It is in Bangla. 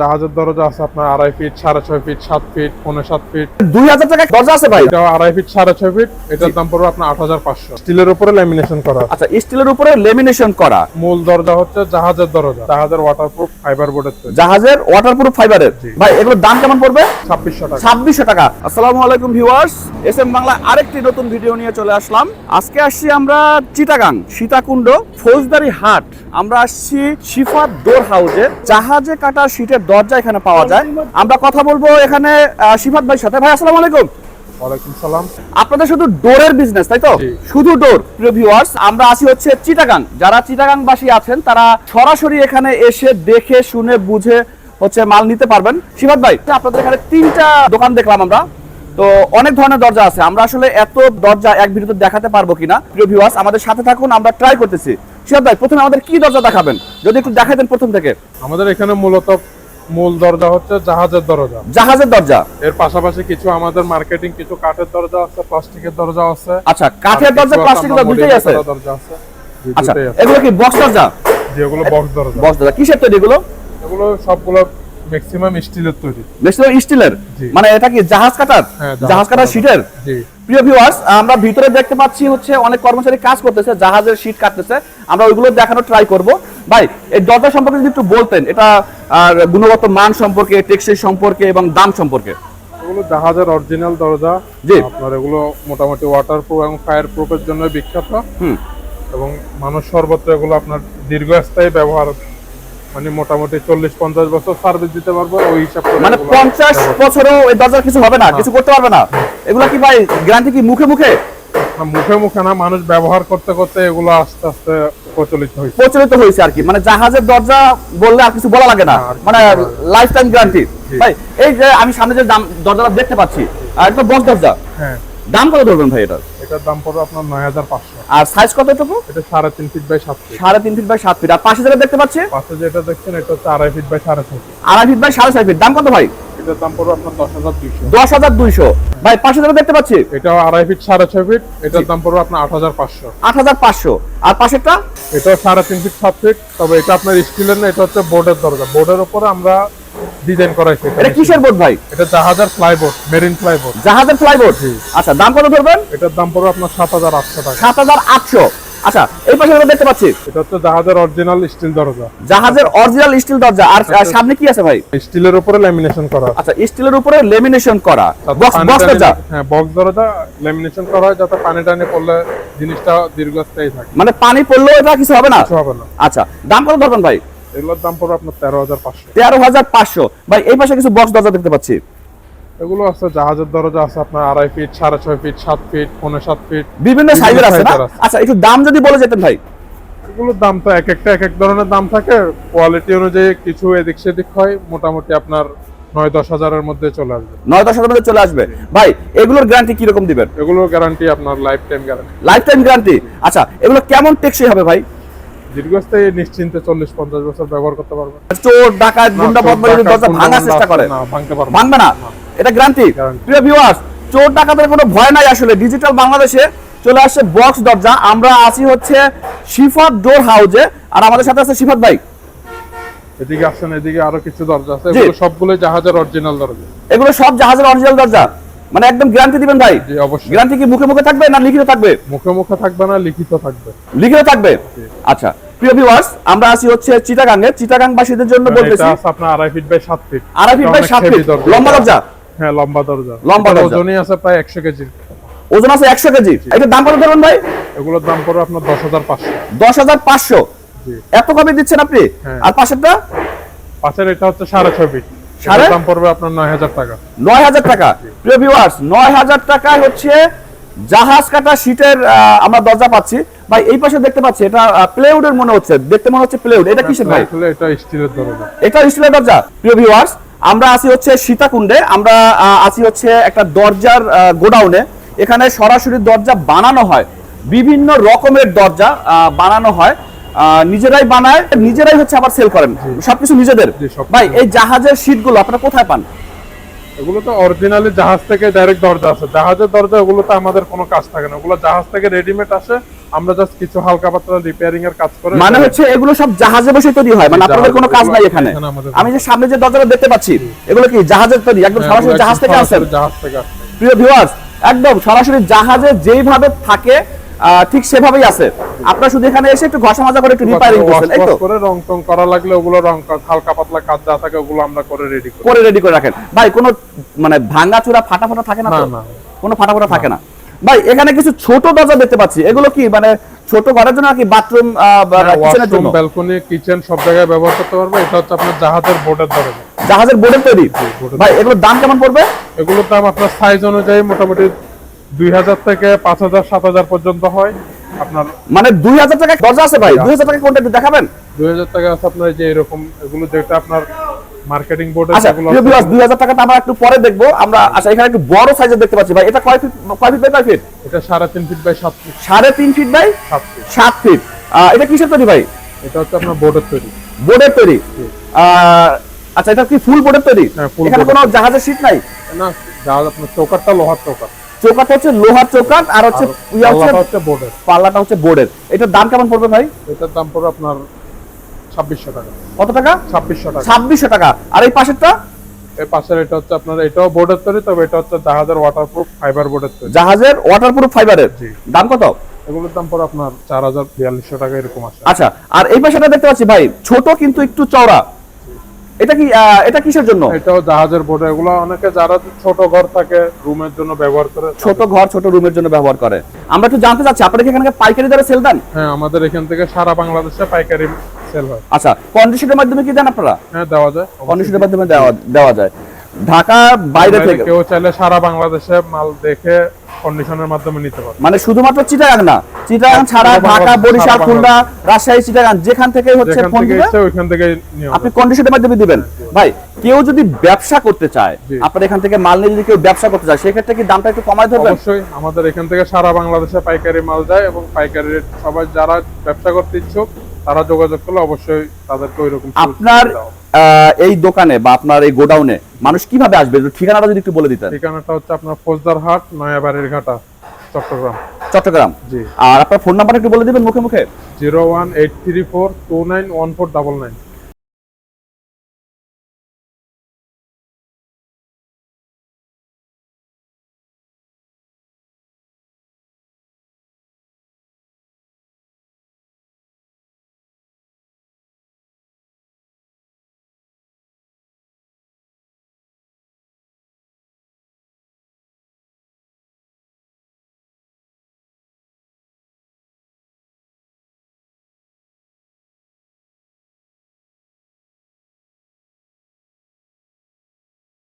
জাহাজের দরজা আছে আপনার আড়াই ফিট সাড়ে ছয় ফিট সাত ফিট পনেরো সাত ফিট দুই হাজার টাকা দরজা আছে ভাই? এটাও আড়াই ফিট সাড়ে ছয় ফিট এটার দাম পড়বে আপনার আট হাজার পাঁচশো। স্টিলের উপরে ল্যামিনেশন করা আচ্ছা স্টিলের উপরে লেমিনেশন করা। মূল দরজা হচ্ছে জাহাজের দরজা। জাহাজের ওয়াটারপ্রুফ ফাইবার বোর্ডের জাহাজের ওয়াটারপ্রুফ ফাইবারের। ভাই এগুলোর দাম কেমন পড়বে? ছাব্বিশশো টাকা। ছাব্বিশশো টাকা। আসসালামু আলাইকুম ভিউয়ার্স এস এম বাংলা আরেকটি নতুন ভিডিও নিয়ে চলে আসলাম। আজকে আসছি আমরা চিটাগাং সীতাকুণ্ড ফৌজদারি হাট। আমরা আসছি শিফাত ডোর হাউসে জাহাজে কাটা শীটের দরজা এখানে পাওয়া যায়। আমরা কথা বলব এখানে শিফাত ভাইয়ের সাথে। ভাই আসসালামু আলাইকুম। ওয়ালাইকুম সালাম। আপনাদের শুধু ডোরের বিজনেস তাই তো? শুধু ডোর প্রিয় ভিউয়ার্স আমরা আসি হচ্ছে চিটাগাং। যারা চিটাগাংবাসী আছেন তারা সরাসরি এখানে এসে দেখে শুনে বুঝে হচ্ছে মাল নিতে পারবেন। শিবাদ ভাই আপনাদের এখানে তিনটা দোকান দেখলাম আমরা। তো অনেক ধরনের দরজা আছে। আমরা আসলে এত দরজা এক ভিডিওতে দেখাতে পারব কিনা প্রিয় ভিউয়ার্স আমাদের সাথে থাকুন আমরা ট্রাই করতেছি। ভাই প্রথমে আমাদের কি দরজা দেখাবেন? যদি একটু দেখাতেন প্রথম থেকে। আমাদের এখানে মূলত মূল দরজা হচ্ছে জাহাজের দরজা। জাহাজের দরজা। এর পাশাপাশি কিছু আমাদের মার্কেটিং কিছু কাঠের দরজা আছে প্লাস্টিকের দরজা আছে। আচ্ছা কাঠের দরজা কিছু প্লাস্টিক আপনার দুটোই আছে? দরজা আছে। আচ্ছা এগুলো কি বক্স দরজা? যেগুলো বক্স দরজা। বক্স দরজা। কিসের তৈরি এগুলো? এগুলো সবগুলো ম্যাক্সিমাম স্টিলের তৈরি। ম্যাক্সিমাম স্টিলের মানে এটা কি জাহাজ কাটার? হ্যাঁ, জাহাজ কাটার শীটের জি। প্রিয় ভিউয়ার্স আমরা ভিতরে দেখতে পাচ্ছি হচ্ছে অনেক কর্মচারী কাজ করতেছে জাহাজের শীট কাটতেছে। আমরা ওইগুলো দেখানোর ট্রাই করব। ভাই এই দরজা সম্পর্কে যদি একটু বলতেন এটা আর গুণগত মান সম্পর্কে টেক্সটাইল সম্পর্কে এবং দাম সম্পর্কে। এগুলো জাহাজের অরিজিনাল দরজা। জি। আপনার এগুলো মোটামুটি ওয়াটার প্রুফ এবং ফায়ার প্রুফের জন্য বিখ্যাত। হুম। এবং মানুষ সর্বত্র এগুলো আপনার দীর্ঘস্থায়ী ব্যবহার মানে মোটামুটি চল্লিশ পঞ্চাশ বছর সার্ভিস দিতে পারব ওই হিসাব মানে পঞ্চাশ বছরেও এই দরজার কিছু হবে না কিছু করতে পারবে না? এগুলো কি ভাই গ্যারান্টি কি মুখে মুখে? মুখে মুখে না মানুষ ব্যবহার করতে করতে এগুলো আস্তে আস্তে প্রচলিত হয়েছে। প্রচলিত হয়েছে আর কি মানে জাহাজের দরজা বললে আর কিছু বলা লাগে না মানে। লাইফ টাইম গ্যারান্টি ভাই এই যে আমি সামনে যে দরজাটা দেখতে পাচ্ছি আর এটা বক্স দরজা। হ্যাঁ। দাম কত ধরবেন ভাই এটা? এটার দাম পড়বে আপনার নয় হাজার পাঁচশো। আর সাইজ কতটুকু? এটা সাড়ে তিন ফিট বাই সাত ফিট সাড়ে তিন ফিট বাই সাত ফিট আর পাশে যেটা দেখতে পাচ্ছি পাশে যেটা দেখছেন এটা হচ্ছে আড়াই ফিট বাই সাড়ে ছয় ফিট আড়াই ফিট বাই সাড়ে ছয় ফিট দাম কত ভাই? এটার দাম পড়বে আপনার দশ হাজার দুইশো। দশ হাজার দুইশো। ভাই পাশে যেটা দেখতে পাচ্ছি? এটাও আড়াই ফিট সাড়ে ছয় ফিট এটার দাম পড়বে আপনার আট হাজার পাঁচশো। আট হাজার পাঁচশো। আর পাশেরটা? এটাও সাড়ে তিন ফিট সাত ফিট তবে এটা আপনার স্টিলের না এটা হচ্ছে বোর্ডের দরজা। বোর্ডের উপরে আমরা ডিজাইন করাইছি এটা। এটা কিসের বোর্ড ভাই? এটা জাহাজের ফ্লাইবোর্ড মেরিন ফ্লাইবোর্ড জাহাজের ফ্লাইবোর্ড আচ্ছা দাম কত ধরবেন? এটার দাম পড়বে আপনার সাত হাজার আটশো টাকা। সাত হাজার আটশো। আচ্ছা এই পাশে যেটা দেখতে পাচ্ছি। এটা হচ্ছে জাহাজের অরিজিনাল স্টিল দরজা। জাহাজের অরিজিনাল স্টিল দরজা। আর আর সামনে কি আছে ভাই? স্টিলের উপরে ল্যামিনেশন করা আচ্ছা স্টিলের উপরে লেমিনেশন করা। বক্স বক্স দরজা হ্যাঁ বক্স দরজা ল্যামিনেশন করা হয় যাতে পানি টানি পড়লে জিনিসটা দীর্ঘস্থায়ী থাকে। মানে পানি পড়লেও এটা কিছু হবে না? কিছু হবে না। আচ্ছা দাম কত ধরবেন ভাই? এগুলোর দাম পড়বে আপনার তেরো হাজার পাঁচশো। তেরো হাজার পাঁচশো। ভাই এই পাশে কিছু বক্স দরজা দেখতে পাচ্ছি। এগুলো আছে জাহাজের দরজা আছে আপনার আড়াই ফিট সাড়ে ছয় ফিট সাত ফিট পনেরো সাত ফিট বিভিন্ন সাইজের আছে না? আচ্ছা একটু দাম যদি বলে যেতেন ভাই। এগুলোর দাম তো এক একটা এক এক ধরনের দাম থাকে। কোয়ালিটি অনুযায়ী কিছু এদিক সেদিক হয় মোটামুটি আপনার নয় দশ হাজারের মধ্যে চলে আসবে। নয় দশ হাজার মধ্যে চলে আসবে। ভাই এগুলোর গ্যারান্টি কীরকম দিবেন? এগুলোর গ্যারান্টি আপনার life time guarantee life time guarantee আচ্ছা এগুলো কেমন টেকসই হবে ভাই? দীর্ঘস্থায়ী নিশ্চিন্তে চল্লিশ পঞ্চাশ বছর ব্যবহার করতে পারবে। চোর ডাকাত গুন্ডা দরজা ভাঙার চেষ্টা করে। না ভাঙতে পারবে ভাঙবে না? এটা গ্যারান্টি প্রিয় ভিউয়ার্স চোর ডাকাতের কোনো ভয় নাই আসলে। ডিজিটাল বাংলাদেশে চলে আসছে বক্স দরজা। আমরা আছি হচ্ছে শিফাত ডোর হাউজে আর আমাদের সাথে আছে শিফাত ভাই। এদিকে আসছেন এদিকে আরও কিছু দরজা আছে। এগুলো সবগুলো জাহাজের অরিজিনাল দরজা। এগুলো সব জাহাজের অরিজিনাল দরজা। মানে একদম গ্যারান্টি দিবেন ভাই। গ্যারান্টি কি মুখে মুখে থাকবে না লিখিত থাকবে? মুখে মুখে থাকবে না লিখিত থাকবে। লিখিত থাকবে? আচ্ছা প্রিয় ভিউয়ার্স আমরা আছি হচ্ছে চিটাগাঙ্গে চিটাগাং বাসীদের জন্য বলতেছি এটা আপনার আড়াই ফিট বাই সাত ফিট আড়াই ফিট বাই সাত ফিট লম্বা দরজা? হ্যাঁ লম্বা দরজা। লম্বা দরজা। ওজনই আছে প্রায় একশো কেজি। ওজন আছে একশো কেজি? এটার দাম কত ধরুন ভাই? এগুলোর দাম পড়বে আপনার দশ হাজার পাঁচশো। দশ হাজার পাঁচশো। এত কমে দিচ্ছেন আপনি? হ্যাঁ। আর পাশেরটা? পাশের এটা হচ্ছে সাড়ে ছয় ফিট সাড়ে? দাম পড়বে আপনার নয় হাজার টাকা। নয় হাজার টাকা। প্রিয় ভিউয়ার্স নয় হাজার টাকায় হচ্ছে জাহাজ কাটা শীটের আমরা দরজা পাচ্ছি। ভাই এই পাশে দেখতে পাচ্ছি এটা প্লেউডের মনে হচ্ছে। দেখতে মনে হচ্ছে প্লেউড এটা কিসের ভাই? এটা স্টিলের দরজা। এটা স্টিলের দরজা। প্রিয় ভিউয়ার্স আমরা আছি হচ্ছে সীতাকুণ্ডে। আমরা আছি হচ্ছে একটা দরজার গোডাউনে। এখানে সরাসরি দরজা বানানো হয়। বিভিন্ন রকমের দরজা বানানো হয়। নিজেরাই বানায় নিজেরাই হচ্ছে আবার সেল করেন। সবকিছু নিজেদের। ভাই এই জাহাজের শীটগুলো আপনারা কোথায় পান? এগুলো তো অরিজিনালি জাহাজ থেকে ডাইরেক্ট দরজা আছে। জাহাজের দরজা ওগুলো তো আমাদের কোনো কাজ থাকে না। ওগুলো জাহাজ থেকে রেডিমেড আসে। আমরা জাস্ট কিছু হালকা পাতলা রিপেয়ারিং এর কাজ করে মানে হচ্ছে এগুলো সব জাহাজে বসে তৈরি হয়। মানে আপনাদের কোনো কাজ নাই এখানে। আমি যে সামনে যে দরজাটা দেখতে পাচ্ছি এগুলো কি জাহাজের তৈরি? একদম হ্যাঁ, সরাসরি জাহাজ থেকে সরাসরি জাহাজ থেকে আসে। প্রিয় ভিউয়ার্স একদম সরাসরি জাহাজে যেইভাবে থাকে ঠিক সেভাবেই আছে। আপনারা শুধু এখানে এসে একটু ঘষা মাজা করে একটু রিপেয়ারিং করছেন এই তো? করে রং টং করা লাগলে ওগুলো রং হালকা পাতলা কাজ যা থাকে ওগুলো আমরা করে রেডি করি। করে রেডি করে রাখেন। ভাই কোনো মানে ভাঙা চূড়া ফাটা ফাটা থাকে না না কোনো ফাটা ফাটা থাকে না। ভাই এখানে কিছু ছোট দরজা দেখতে পাচ্ছি। এগুলো কি মানে ছোট ঘরের জন্য নাকি বাথরুম কিচেনের জন্য? ব্যালকনি কিচেন সব জায়গায় ব্যবহার করতে পারবে। এটা হচ্ছে আপনার জাহাজের বোর্ডের দরজা। জাহাজের বোর্ডের তৈরি? ভাই এগুলোর দাম কেমন পড়বে? এগুলোর দাম আপনার সাইজ অনুযায়ী মোটামুটি দুই হাজার থেকে পাঁচ হাজার সাত হাজার পর্যন্ত হয়। আপনার মানে দুই হাজার টাকা দরজা আছে ভাই? দুই হাজার। টাকা কোনটা দেখাবেন? দুই হাজার টাকা আছে আপনার যে এরকম এগুলো যেটা আপনার মার্কেটিং বোর্ডে আচ্ছা দুই হাজার টাকাটা আমরা একটু পরে দেখব। আমরা আচ্ছা এখানে একটু বড় সাইজের দেখতে পাচ্ছি ভাই। এটা কয় ফিট কয় ফিট বাই কয় ফিট এটা সাড়ে তিন ফিট বাই সাত ফিট সাড়ে তিন ফিট বাই সাত ফিট সাত ফিট এটা কিসের তৈরি ভাই? এটা হচ্ছে আপনার বোর্ডের তৈরি। বোর্ডের তৈরি? আচ্ছা এটা কি ফুল বোর্ডের তৈরি? হ্যাঁ, এখানে কোনো জাহাজের শীট নাই? না জাহাজ আপনার চৌকাটটা লোহার চৌকাট চৌকাট হচ্ছে লোহার চৌকাট আর হচ্ছে হচ্ছে পাল্লাটা হচ্ছে বোর্ডের পাল্লাটা হচ্ছে বোর্ডের এটার দাম কেমন পড়বে ভাই? এটার দাম পড়বে আপনার ছাব্বিশশো টাকা। কত টাকা? ছাব্বিশশো টাকা। ছাব্বিশশো টাকা। আর এই পাশেরটা? এর পাশের এটা হচ্ছে আপনার এটাও বোর্ডের তৈরি তবে এটা হচ্ছে জাহাজের ওয়াটারপ্রুফ ফাইবার বোর্ডের তৈরি। জাহাজের ওয়াটারপ্রুফ ফাইবারের। দাম কত? এগুলোর দাম পড়ে আপনার চার হাজার বিয়াল্লিশশো টাকা এরকম আসে আচ্ছা আর এই পাশেটা দেখতে পাচ্ছি ভাই ছোট কিন্তু একটু চওড়া। এটা কি এটা কিসের জন্য? এটাও জাহাজের বোর্ডে এগুলো অনেকে যারা ছোট ঘর থাকে রুমের জন্য ব্যবহার করে ছোট ঘর ছোট রুমের জন্য ব্যবহার করে। আমরা একটু জানতে চাচ্ছি আপনারা কি এখানে পাইকারি দরে সেল দেন? হ্যাঁ আমাদের এখান থেকে সারা বাংলাদেশে পাইকারি সেল হয়। আচ্ছা কন্ডিশনের মাধ্যমে কি দেন আপনারা? হ্যাঁ দেওয়া যায় কন্ডিশনের মাধ্যমে দেওয়া দেওয়া যায়। ঢাকা বাইরে বাইরে থেকে? কেউ চাইলে সারা বাংলাদেশে মাল দেখে কন্ডিশনের মাধ্যমে নিতে পারে মানে শুধুমাত্র চিটাগাং না চিটাগাং ছাড়া ঢাকা বরিশাল খুলনা রাজশাহী চিটাগাং যেখান থেকে হচ্ছে ফোন থেকে দিবে ইচ্ছে ওইখান থেকে আপনি কন্ডিশনের মাধ্যমে দিবেন। ভাই কেউ যদি ব্যবসা করতে চায় আপনার এখান থেকে মাল নিয়ে যদি কেউ ব্যবসা করতে চায় সেক্ষেত্রে কি দামটা একটু কমায় ধরবেন? অবশ্যই আমাদের এখান থেকে সারা বাংলাদেশে পাইকারি মাল যায় এবং পাইকারি রেট সবাই যারা ব্যবসা করতে ইচ্ছুক তারা যোগাযোগ করলে অবশ্যই তাদেরকে ওইরকম আপনার এই দোকানে বা আপনার এই গোডাউনে মানুষ কীভাবে আসবে? ঠিকানাটা যদি একটু বলে দিতেন। ঠিকানাটা হচ্ছে আপনার ফৌজদার হাট নয়াবাড়ির ঘাটা চট্টগ্রাম। চট্টগ্রাম। জি। আর আপনার ফোন নাম্বার একটু বলে দিবেন মুখে মুখে? Zero one eight three four two nine one four double nine.